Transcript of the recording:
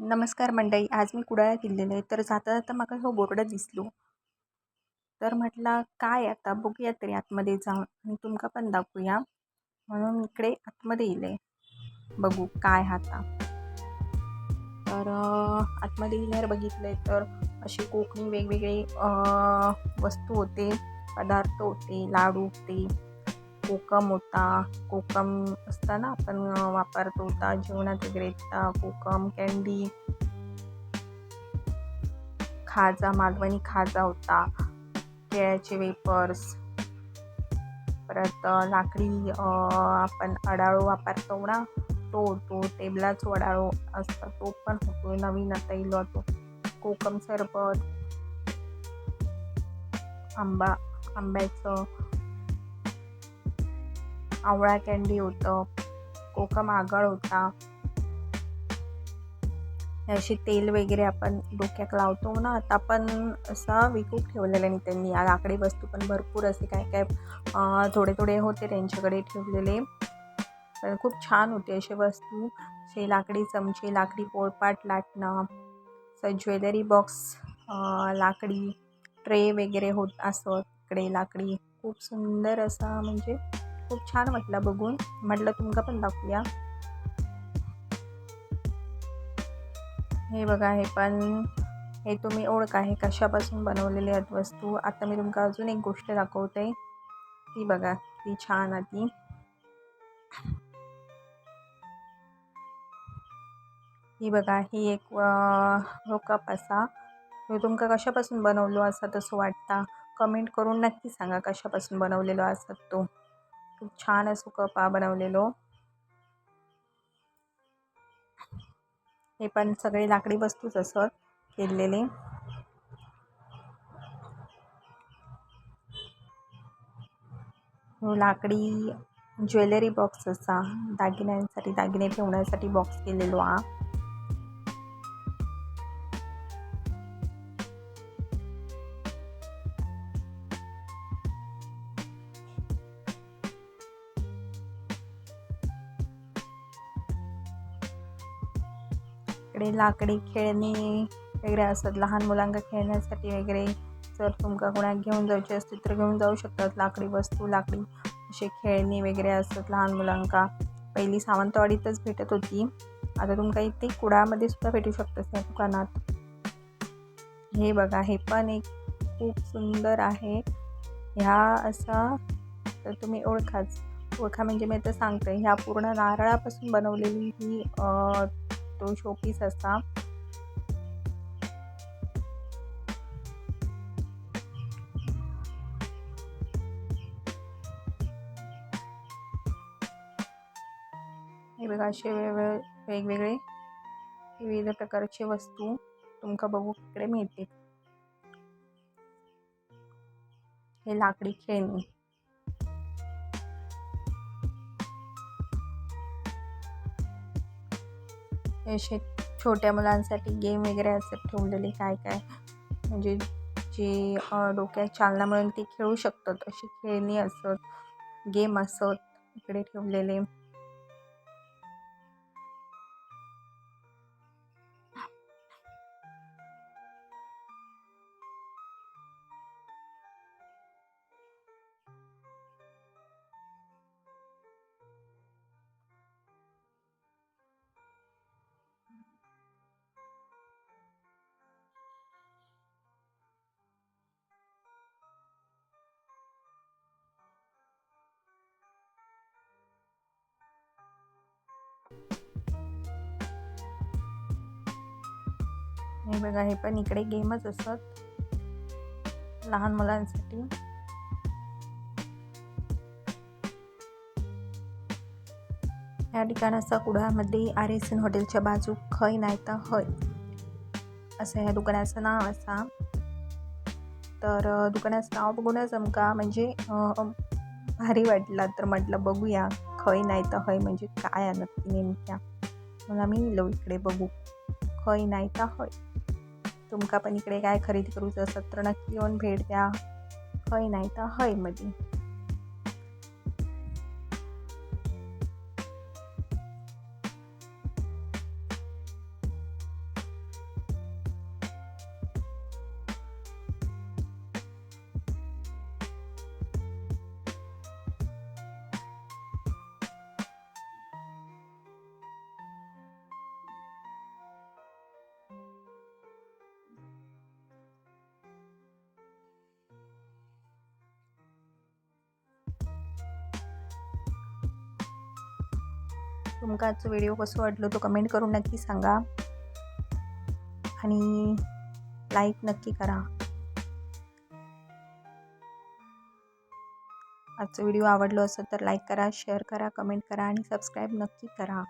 नमस्कार मंडळी आज मी कुडाळ्यात गेलेले आहे. तर जाता जाता मला हो बोर्ड दिसलो. तर म्हटलं काय आता? बघूया तरी आतमध्ये जाऊन आणि तुमका पण दाखवूया. म्हणून इकडे आतमध्ये येले बघू काय आता. तर आतमध्ये गेल्यावर बघितले तर असे कोकणी वेगवेगळे वस्तू होते पदार्थ होते लाडू होते. कोकम होता. कोकम असतं ना आपण वापरतो होता. जेवणात वगैरे येता. कोकम कँडी खाजा मालवणी खाजा होता. केळ्याचे वेपर्स परत लाकडी आपण अडाळू वापरतो ना तो होतो. टेबलाच वडाळो असतो तो पण होतो. नवीन आता इलो होतो कोकम सरबत आंबा आंब्याचं आवळा कॅन्डी होतं कोकम आगळ होता. अशी तेल वगैरे आपण डोक्यात लावतो ना आता पण असा विकून ठेवलेला नाही त्यांनी. या लाकडी वस्तू पण भरपूर असे काय काय थोडे थोडे होते त्यांच्याकडे ठेवलेले. पण खूप छान होते असे वस्तू. असे लाकडी चमचे लाकडी पोळपाट लाटणं असं ज्वेलरी बॉक्स लाकडी ट्रे वगैरे होत असं इकडे लाकडी. खूप सुंदर असा म्हणजे खूप छान वाटला बघून. म्हटलं तुमका पण दाखवूया. हे बघा हे पण. हे तुम्ही ओळख आहे कशापासून बनवलेली आहेत वस्तू. आता मी तुमका अजून एक गोष्ट दाखवते. ती बघा ती छान आहे ती. ही बघा ही एक हो कप असा. मी तुमका कशापासून बनवलो असा तसं वाटता? कमेंट करून नक्की सांगा कशापासून बनवलेलो असतात तो. खूप छान असो कप हा बनवलेलो. हे पण सगळे लाकडी वस्तूच असत केलेले. हो, लाकडी ज्वेलरी बॉक्स असा दागिन्यांसाठी दागिने ठेवण्यासाठी बॉक्स केलेलो हा. इकडे लाकडी खेळणी वगैरे असतात. लहान मुलांका खेळण्यासाठी वगैरे जर तुमका कोणाक घेऊन जायचे असतील तर घेऊन जाऊ शकतात. लाकडी वस्तू लाकडी असे खेळणी वगैरे असतात लहान मुलांका. पहिली सावंतवाडीतच भेटत होती. आता तुमका इथे कुडामध्ये सुद्धा भेटू शकतात या दुकानात. हे बघा हे पण एक खूप सुंदर आहे. ह्या असा तर तुम्ही ओळखाच. ओळखा म्हणजे मी आता सांगते. ह्या पूर्ण नारळापासून बनवलेली ही तो शोपीस असा हे बघा असे वेगवेगळे वेगवेगळे विविध प्रकारचे वस्तू तुमका बघू इकडे मिळते हे लाकडी खेळणी. असे छोट्या मुलांसाठी गेम वगैरे असतात ठेवलेले काय काय? म्हणजे जे डोक्यात चालना म्हणून ते खेळू शकतात. अशी खेळणी असत गेम असत इकडे ठेवलेले. हे बघा हे पण इकडे गेमच असत लहान मुलांसाठी. या ठिकाणाचा कुडामध्ये आर एस एन हॉटेलच्या बाजू खय नाही तर हय. असं ह्या दुकानाचं नाव असा. तर दुकानाचं नाव बघूनच आमका म्हणजे भारी वाटला. तर म्हटलं बघूया खय नाही तर हय म्हणजे काय आहे नक्की नेमक्या? मग आम्ही येलो इकडे बघू. खय नाही तर हय. तुमका पण इकडे काय खरेदी करूचं असत तर नक्की येऊन भेट द्या. हय नाही तर हयमध्ये तुमका आजचो व्हिडिओ कसो वाटलो तो कमेंट करून नक्की सांगा. आणि लाईक नक्की करा. आजचा व्हिडिओ आवडलो असेल तर लाईक करा शेअर करा कमेंट करा आणि सबस्क्राईब नक्की करा.